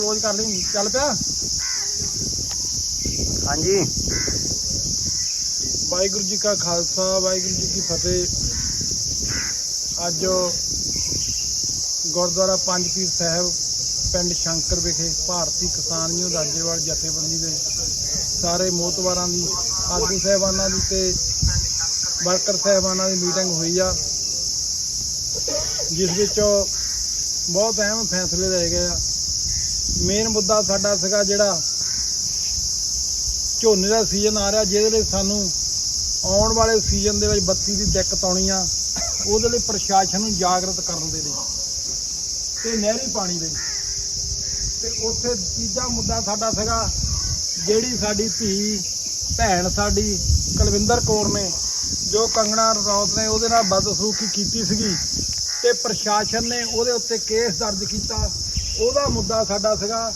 ਰੋਜ਼ ਕਰ ਲਈ। ਚੱਲ ਪਿਆ। ਹਾਂਜੀ। ਵਾਹਿਗੁਰੂ ਜੀ ਕਾ ਖਾਲਸਾ ਵਾਹਿਗੁਰੂ ਜੀ ਕੀ ਫਤਿਹ। ਅੱਜ ਗੁਰਦੁਆਰਾ ਪੰਜ ਪੀਰ ਸਾਹਿਬ ਪਿੰਡ ਸ਼ੰਕਰ ਵਿਖੇ ਭਾਰਤੀ ਕਿਸਾਨ ਯੂਨੀਅਨ ਰਾਜੇਵਾਲ ਜਥੇਬੰਦੀ ਦੇ ਸਾਰੇ ਮੋਤਵਾਰਾਂ ਦੀ ਆਗੂ ਸਾਹਿਬਾਨਾਂ ਦੀ ਤੇ ਵਰਕਰ ਸਾਹਿਬਾਨਾਂ ਦੀ ਮੀਟਿੰਗ ਹੋਈ ਆ। ਜਿਸ ਵਿੱਚ ਬਹੁਤ ਅਹਿਮ ਫੈਸਲੇ ਲਏ ਗਏ ਆ। ਮੇਨ ਮੁੱਦਾ ਸਾਡਾ ਸੀਗਾ ਜਿਹੜਾ ਝੋਨੇ ਦਾ ਸੀਜ਼ਨ ਆ ਰਿਹਾ, ਜਿਹਦੇ ਲਈ ਸਾਨੂੰ ਆਉਣ ਵਾਲੇ ਸੀਜ਼ਨ ਦੇ ਵਿੱਚ ਬੱਤੀ ਦੀ ਦਿੱਕਤ ਆਉਣੀ ਆ, ਉਹਦੇ ਲਈ ਪ੍ਰਸ਼ਾਸਨ ਨੂੰ ਜਾਗਰਤ ਕਰਨ ਦੇ ਲਈ ਤੇ ਨਹਿਰੀ ਪਾਣੀ ਦੇ ਤੇ ਉੱਥੇ ਤੀਜਾ ਮੁੱਦਾ ਸਾਡਾ ਸੀਗਾ, ਜਿਹੜੀ ਸਾਡੀ ਧੀ, ਭੈਣ ਸਾਡੀ ਕੁਲਵਿੰਦਰ ਕੌਰ ਨੇ, ਜੋ ਕੰਗਣਾ ਰਣੌਤ ਨੇ, ਉਹਦੇ ਨਾਲ ਬਦਸਲੂਕੀ ਕੀਤੀ ਸੀਗੀ ਤੇ ਪ੍ਰਸ਼ਾਸਨ ਨੇ ਉਹਦੇ ਉੱਤੇ ਕੇਸ ਦਰਜ ਕੀਤਾ। ਉਹਦਾ ਮੁੱਦਾ ਸਾਡਾ ਸੀਗਾ,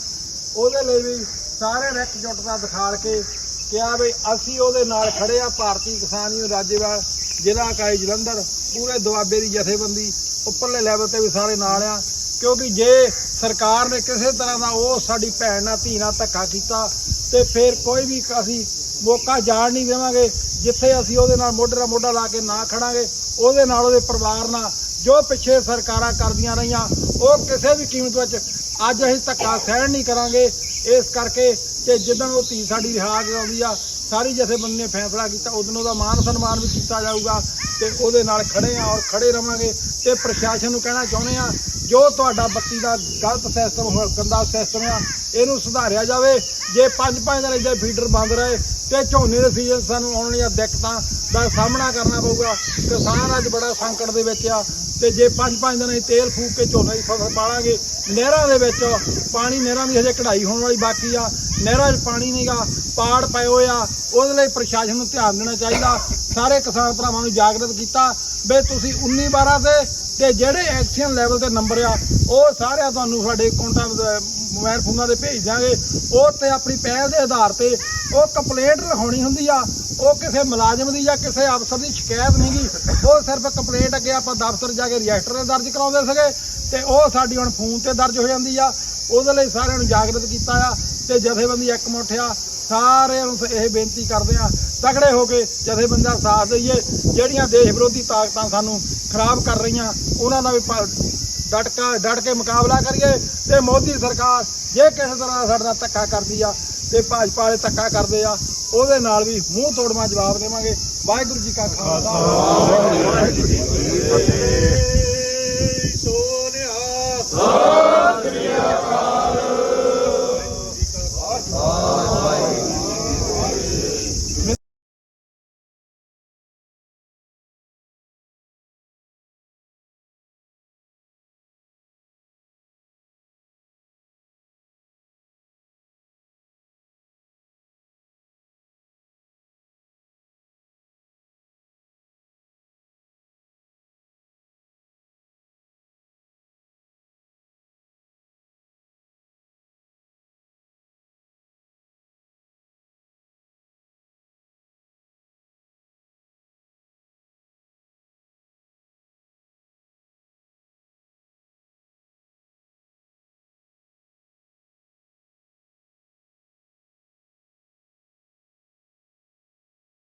ਉਹਦੇ ਲਈ ਵੀ ਸਾਰੇ ਰੈਕ ਜੁੱਟਦਾ ਦਿਖਾਲ ਕੇ ਕਿਹਾ ਵੀ ਅਸੀਂ ਉਹਦੇ ਨਾਲ ਖੜੇ ਆ, ਭਾਰਤੀ ਕਿਸਾਨ ਯੂਨੀਅਨ ਰਾਜੇਵਾਲ, ਜ਼ਿਲ੍ਹਾ ਇਕਾਈ ਜਲੰਧਰ, ਪੂਰੇ ਦੁਆਬੇ ਦੀ ਜਥੇਬੰਦੀ, ਉੱਪਰਲੇ ਲੈਵਲ ਤੇ ਵੀ ਸਾਰੇ ਨਾਲ ਆ। ਕਿਉਂਕਿ ਜੇ ਸਰਕਾਰ ਨੇ ਕਿਸੇ ਤਰ੍ਹਾਂ ਦਾ ਉਹ ਸਾਡੀ ਭੈਣ ਨਾਲ, ਧੀ ਨਾਲ ਧੱਕਾ ਕੀਤਾ, ਤੇ ਫਿਰ ਕੋਈ ਵੀ ਅਸੀਂ ਮੌਕਾ ਜਾਣ ਨਹੀਂ ਦੇਵਾਂਗੇ, ਜਿੱਥੇ ਅਸੀਂ ਉਹਦੇ ਨਾਲ ਮੋਢੇ ਨਾਲ ਮੋਢਾ ਲਾ ਕੇ ਨਾ ਖੜਾਂਗੇ, ਉਹਦੇ ਨਾਲ ਉਹਦੇ ਪਰਿਵਾਰ ਨਾਲ ਜੋ ਪਿੱਛੇ ਸਰਕਾਰਾਂ ਕਰਦੀਆਂ ਰਹੀਆਂ, ਉਹ ਕਿਸੇ ਵੀ ਕੀਮਤ ਵਿੱਚ ਅੱਜ ਅਸੀਂ ਧੱਕਾ ਸਹਿਣ ਨਹੀਂ ਕਰਾਂਗੇ। ਇਸ ਕਰਕੇ ਕਿ ਜਦੋਂ ਉਹ ਧੀ ਸਾਡੀ ਰਿਹਾ ਆਉਂਦੀ ਆ, ਸਾਰੀ ਜਥੇਬੰਦੀ ਨੇ ਫੈਸਲਾ ਕੀਤਾ, ਉਦੋਂ ਉਹਦਾ ਮਾਨ ਸਨਮਾਨ ਵੀ ਕੀਤਾ ਜਾਊਗਾ ਤੇ ਉਹਦੇ ਨਾਲ ਖੜੇ ਆ ਔਰ ਖੜੇ ਰਵਾਂਗੇ। ਤੇ ਪ੍ਰਸ਼ਾਸਨ ਨੂੰ ਕਹਿਣਾ ਚਾਹੁੰਦੇ ਆ, ਜੋ ਤੁਹਾਡਾ ਬੱਤੀ ਦਾ ਗਲਤ ਸਿਸਟਮ ਹੋ ਗੰਦਾ ਸਿਸਟਮ ਆ ਇਹਨੂੰ ਸੁਧਾਰਿਆ ਜਾਵੇ। ਜੇ ਪੰਜ ਪੰਜ ਦਿਨ ਇੱਥੇ ਫੀਡਰ ਬੰਦ ਰਹੇ, ਤੇ ਝੋਨੇ ਦੇ ਸੀਜ਼ਨ ਸਾਨੂੰ ਆਉਣ ਵਾਲੀਆਂ ਦਿੱਕਤਾਂ ਦਾ ਸਾਹਮਣਾ ਕਰਨਾ ਪਊਗਾ। ਕਿਸਾਨ ਅੱਜ ਬੜਾ ਸੰਕਟ ਦੇ ਵਿੱਚ ਆ, ਤੇ ਜੇ ਪੰਜ ਪੰਜ ਦਿਨ ਤੇਲ ਫੂਕ ਕੇ ਝੋਨੇ ਦੀ ਫਸਲ ਪਾਲਾਂਗੇ, ਨਹਿਰਾਂ ਦੇ ਵਿੱਚ ਪਾਣੀ ਨਹਿਰਾਂ ਦੀ ਹਜੇ ਕਢਾਈ ਹੋਣ ਵਾਲੀ ਬਾਕੀ ਆ। ਨਹਿਰਾਂ 'ਚ ਪਾਣੀ ਨਹੀਂਗਾ ਪਾੜ ਪਏ ਹੋਏ ਆ। ਉਹਦੇ ਲਈ ਪ੍ਰਸ਼ਾਸਨ ਨੂੰ ਧਿਆਨ ਦੇਣਾ ਚਾਹੀਦਾ। ਸਾਰੇ ਕਿਸਾਨ ਭਰਾਵਾਂ ਨੂੰ ਜਾਗਰਤ ਕੀਤਾ, ਵੀ ਤੁਸੀਂ 19 12 ਤੇ ਤੇ ਜਿਹੜੇ ਐਕਸ਼ਨ ਲੈਵਲ ਤੇ ਨੰਬਰ ਆ, ਉਹ ਸਾਰਿਆਂ ਤੁਹਾਨੂੰ ਸਾਡੇ ਕੰਟਾਕਟ ਮੋਬਾਈਲ ਫੋਨਾਂ ਤੇ ਭੇਜ ਦਾਂਗੇ ਉਹ ਤੇ ਆਪਣੀ ਪਹਿਲ ਦੇ ਆਧਾਰ ਤੇ ਉਹ ਕੰਪਲੇਂਟ ਲਿਖਾਉਣੀ ਹੁੰਦੀ ਆ, ਉਹ ਕਿਸੇ ਮੁਲਾਜ਼ਮ ਦੀ ਜਾਂ ਕਿਸੇ ਅਫਸਰ ਦੀ ਸ਼ਿਕਾਇਤ ਨਹੀਂਗੀ ਉਹ ਸਿਰਫ ਕੰਪਲੇਂਟ ਅੱਗੇ ਆਪਾਂ ਦਫ਼ਤਰ ਜਾ ਕੇ ਰਜਿਸਟਰ ਤੇ ਦਰਜ ਕਰਾਉਂਦੇ ਸੀਗੇ ਤੇ ਉਹ ਸਾਡੀ ਹੁਣ ਫੋਨ ਤੇ ਦਰਜ ਹੋ ਜਾਂਦੀ ਆ। ਉਹਦੇ ਲਈ ਸਾਰਿਆਂ ਨੂੰ ਜਾਗਰਤ ਕੀਤਾ ਆ ਤੇ ਜਥੇਬੰਦੀ ਇੱਕ ਮੁੱਠ ਆ। ਸਾਰਿਆਂ ਨੂੰ ਇਹ ਬੇਨਤੀ ਕਰਦੇ ਆ ਤਗੜੇ ਹੋ ਕੇ ਜਥੇਬੰਦੀ ਦਾ ਸਾਥ ਦਈਏ। ਜਿਹੜੀਆਂ ਦੇਸ਼ ਵਿਰੋਧੀ ਤਾਕਤਾਂ ਸਾਨੂੰ ਖਰਾਬ ਕਰ ਰਹੀਆਂ, ਉਹਨਾਂ ਨਾਲ ਵੀ ਪ- ਡਟ ਕੇ ਡਟ ਕੇ ਮੁਕਾਬਲਾ ਕਰੀਏ ਤੇ ਮੋਦੀ ਸਰਕਾਰ ਜੇ ਕਿਸੇ ਤਰ੍ਹਾਂ ਦਾ ਸਾਡੇ ਨਾਲ ਧੱਕਾ ਕਰਦੀ ਆ ਤੇ ਭਾਜਪਾ ਵਾਲੇ ਧੱਕਾ ਕਰਦੇ ਆ, ਉਹਦੇ ਨਾਲ ਵੀ ਮੂੰਹ ਤੋੜਵਾ ਜਵਾਬ ਦੇਵਾਂਗੇ। ਵਾਹਿਗੁਰੂ ਜੀ ਕਾ ਖਾਲਸਾ। ਵਾਹਿਗੁਰੂ ਜੀ ਕੀ ਫਤਿਹ।